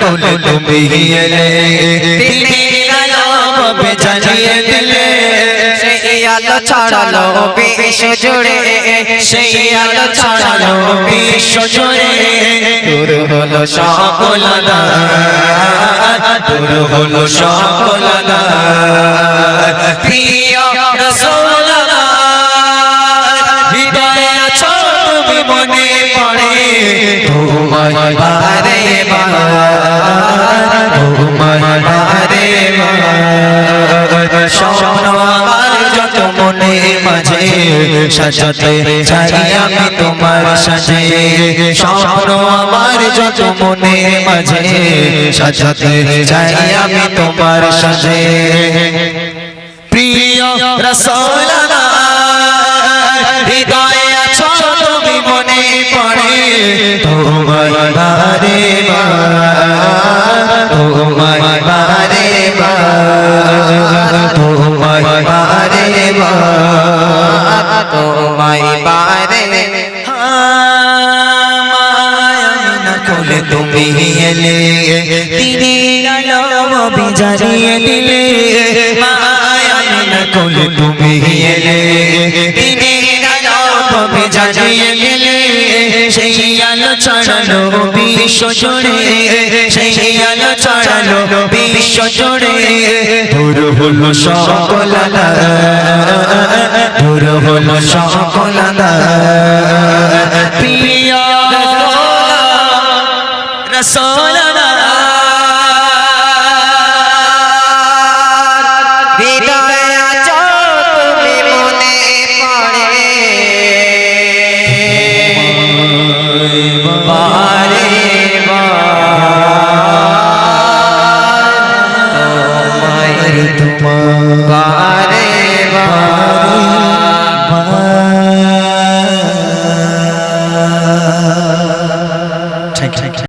তোলে তুমি এলে আলো বেজানিয়ে দিলে সেই আলো ছড়ালো বিশ্ব জুড়ে। সেই আলো ছড়ালো বিশ্ব জুড়ে। দূর হলো সকল দূর হলো সকল প্রিয় রসোল্লা হৃদয়ে তুমি মনে পড়ে। তোমায় বারে মাঝে সাজাতে চাই আমি তোমার সাজে। স্বপ্ন আমার যত মনে মাঝে, সাজাতে চাই আমি তোমার সাজে। প্রিয় রসোলা হৃদয়ে আছো তুমি মনে পড়ে। তোমায় বারে তোমায় বারে তোমায় তোমায় বারে কোলে তুমি এলে দিলে মায়ামিনা কোলে তুমি এলে আলো বিজারিয়ে দিলে সেই আলো ছড়ালো বিশ্ব জুড়ে সেই আলো ছড়ালো বিশ্ব জুড়ে দূর হলো সকল সকল প্রিয় রসোলা। হৃদয়ে আছো তুমি পড়ে। বারে বার। তোমায় বারে বার